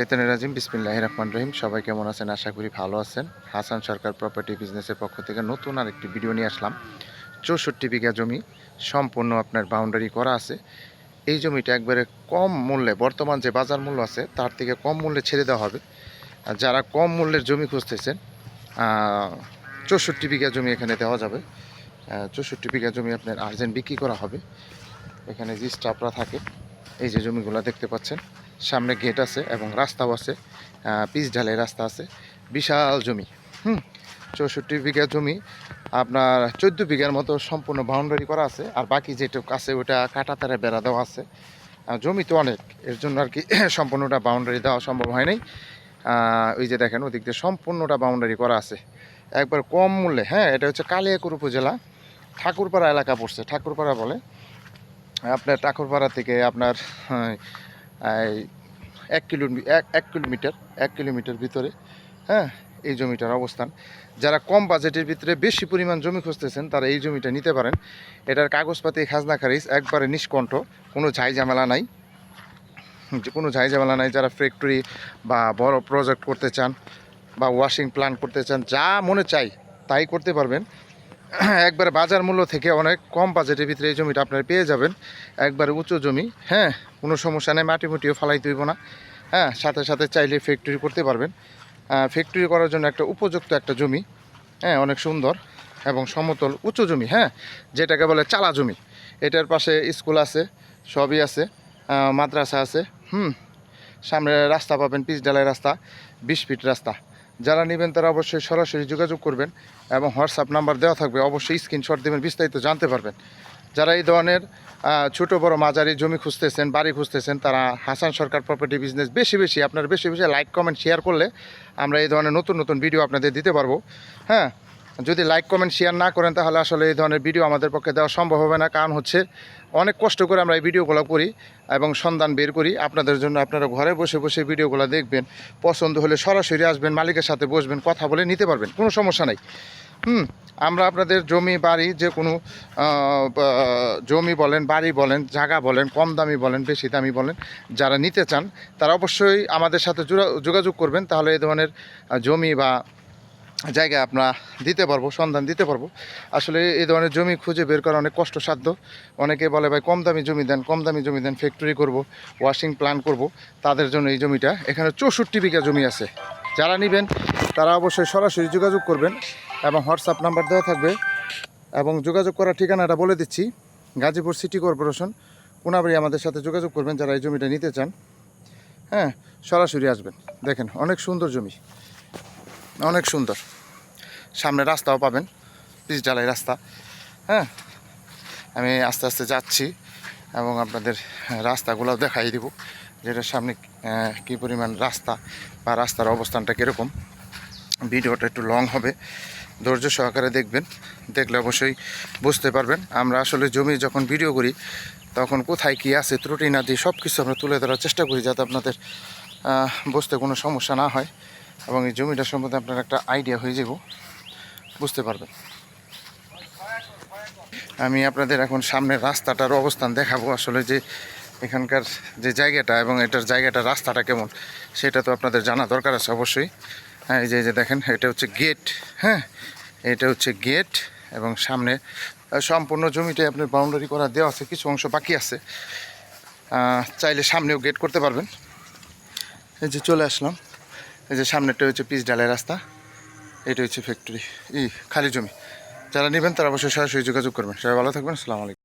বেতনের রাজিম বিসমিল্লাহ রহমান রহিম। সবাই কেমন আছেন? আশা করি ভালো আছেন। হাসান সরকার প্রপার্টি বিজনেসের পক্ষ থেকে নতুন আর একটি ভিডিও নিয়ে আসলাম। চৌষট্টি বিঘা জমি সম্পূর্ণ আপনার বাউন্ডারি করা আছে। এই জমিটা একবারে কম মূল্যে, বর্তমান যে বাজার মূল্য আছে, তার থেকে কম মূল্যে ছেড়ে দেওয়া হবে। যারা কম মূল্যের জমি খুঁজতেছেন চৌষট্টি বিঘা জমি এখানে দেওয়া যাবে। চৌষট্টি বিঘা জমি আপনার আর্জেন্ট বিক্রি করা হবে। এখানে যে স্টাফরা থাকে, এই যে জমিগুলো দেখতে পাচ্ছেন। সামনে গেট আছে এবং রাস্তাও আছে পিচ ঢালাই রাস্তা আছে। বিশাল জমি হুম চৌষট্টি বিঘা জমি আপনার চোদ্দ বিঘার মতো সম্পূর্ণ বাউন্ডারি করা আছে। আর বাকি যেটুকু আছে ওটা কাটা তারে বেড়া দেওয়া আছে। জমি তো অনেক এর জন্য আর কি সম্পূর্ণটা বাউন্ডারি দেওয়া সম্ভব হয় নাই। ওই যে দেখেন ওদিক দিয়ে সম্পূর্ণটা বাউন্ডারি করা আছে। একবার কম মূল্যে হ্যাঁ এটা হচ্ছে কালিয়াকুর উপজেলা ঠাকুরপাড়া এলাকা পড়ছে। ঠাকুরপাড়া বলে আপনার ঠাকুরপাড়া থেকে আপনার হ্যাঁ, এক কিলো, এক কিলোমিটার এক কিলোমিটার ভিতরে হ্যাঁ এই জমিটার অবস্থান। যারা কম বাজেটের ভিতরে বেশি পরিমাণ জমি খুঁজতেছেন, তারা এই জমিটা নিতে পারেন। এটার কাগজপাতি খাজনা খারিজ, একবারে নিষ্কণ্ঠ, কোনো ঝাই ঝামেলা নাই। কোনো ঝাই ঝামেলা নাই, যারা ফ্যাক্টরি বা বড় প্রজেক্ট করতে চান বা ওয়াশিং প্ল্যান্ট করতে চান, যা মনে চাই, তাই করতে পারবেন। একবারে বাজার মূল্য থেকে অনেক কম বাজেটের ভিতরে এই জমিটা আপনারা পেয়ে যাবেন। একবারে উঁচু জমি হ্যাঁ কোনো সমস্যা নেই, মাটি মুটিও ফালাই তুইব না। হ্যাঁ সাথে সাথে চাইলে ফ্যাক্টরি করতে পারবেন। ফ্যাক্টরি করার জন্য একটা উপযুক্ত একটা জমি হ্যাঁ অনেক সুন্দর এবং সমতল, উঁচু জমি হ্যাঁ যেটাকে বলে চালা জমি। এটার পাশে স্কুল আছে, সবই আছে মাদ্রাসা আছে, হুম, সামনে রাস্তা পাবেন, পিচ ডালাই রাস্তা, বিশ ফিট রাস্তা। যারা নেবেন তারা অবশ্যই সরাসরি যোগাযোগ করবেন এবং হোয়াটসঅ্যাপ নাম্বার দেওয়া থাকবে। অবশ্যই স্ক্রিনশট দেবেন বিস্তারিত জানতে পারবেন। যারা এই ধরনের ছোটো, বড়, মাঝারি জমি খুঁজতেছেন, বাড়ি খুঁজতেছেন, তারা হাসান সরকার প্রপার্টি বিজনেস বেশি বেশি, আপনার বেশি বেশি লাইক কমেন্ট শেয়ার করলে আমরা এই ধরনের নতুন নতুন ভিডিও আপনাদের দিতে পারব। হ্যাঁ? যদি লাইক কমেন্ট শেয়ার না করেন, তাহলে আসলে এই ধরনের ভিডিও আমাদের পক্ষে দেওয়া সম্ভব হবে না। কারণ হচ্ছে, অনেক কষ্ট করে আমরা এই ভিডিওগুলো করি এবং সন্ধান বের করি। আপনাদের জন্য আপনারা ঘরে বসে বসে ভিডিওগুলো দেখবেন। পছন্দ হলে সরাসরি আসবেন, মালিকের সাথে বসবেন, কথা বলে নিতে পারবেন। কোনো সমস্যা নাই। হুম, আমরা আপনাদের জমি, বাড়ি যে কোনো জমি বলেন, বাড়ি বলেন, জায়গা বলেন, কম দামি বলেন, বেশি দামি বলেন, যারা নিতে চান, তারা অবশ্যই আমাদের সাথে যোগাযোগ করবেন। তাহলে এই ধরনের জমি বা জায়গা আমরা দিতে পারব, সন্ধান দিতে পারব। আসলে এই ধরনের জমি খুঁজে বের করা অনেক কষ্টসাধ্য। অনেকে বলে, ভাই, কম দামি জমি দেন, কম দামি জমি দেন ফ্যাক্টরি করব ওয়াশিং প্ল্যান করব। তাদের জন্য এই জমিটা এখানে চৌষট্টি বিঘা জমি আছে। যারা নেবেন, তারা অবশ্যই সরাসরি যোগাযোগ করবেন এবং হোয়াটসঅ্যাপ নাম্বার দেওয়া থাকবে এবং যোগাযোগ করার ঠিকানাটা বলে দিচ্ছি, গাজীপুর সিটি কর্পোরেশন। কোনাবাড়ি আমাদের সাথে যোগাযোগ করবেন যারা এই জমিটা নিতে চান। হ্যাঁ সরাসরি আসবেন। দেখেন, অনেক সুন্দর জমি। অনেক সুন্দর। সামনে রাস্তাও পাবেন পিচ ঢালাই রাস্তা। হ্যাঁ? আমি আস্তে আস্তে যাচ্ছি এবং আপনাদের রাস্তাগুলো দেখাই দিব যেটার সামনে আহ, কী পরিমাণ রাস্তা বা রাস্তার অবস্থানটা কীরকম। ভিডিওটা একটু লং হবে ধৈর্য সহকারে দেখবেন দেখলে অবশ্যই বুঝতে পারবেন। আমরা আসলে জমি যখন ভিডিও করি তখন কোথায় কী আছে ত্রুটি না দিয়ে সব কিছু আমরা তুলে ধরার চেষ্টা করি যাতে আপনাদের বুঝতে কোনো সমস্যা না হয়। এবং এই জমিটা সম্বন্ধে আপনার একটা আইডিয়া হয়ে যাব। বুঝতে পারবেন। আমি আপনাদের এখন সামনের রাস্তাটার অবস্থান দেখাবো। আসলে যে এখানকার যে জায়গাটা এবং এটার জায়গাটা রাস্তাটা কেমন, সেটা তো আপনাদের জানা দরকার আছে অবশ্যই। হ্যাঁ এই যে যে দেখেন, এটা হচ্ছে গেট হ্যাঁ? এটা হচ্ছে গেট এবং সামনে সম্পূর্ণ জমিটাই আপনার বাউন্ডারি করা দেওয়া আছে, কিছু অংশ বাকি আছে। চাইলে সামনেও গেট করতে পারবেন। এই যে চলে আসলাম। এই যে সামনেরটা হচ্ছে পিচ ডালের রাস্তা, এটা হচ্ছে ফ্যাক্টরি ই, খালি জমি। যারা নেবেন তারা অবশ্যই সরাসরি যোগাযোগ করবেন। সবাই ভালো থাকবেন, আসসালামু আলাইকুম।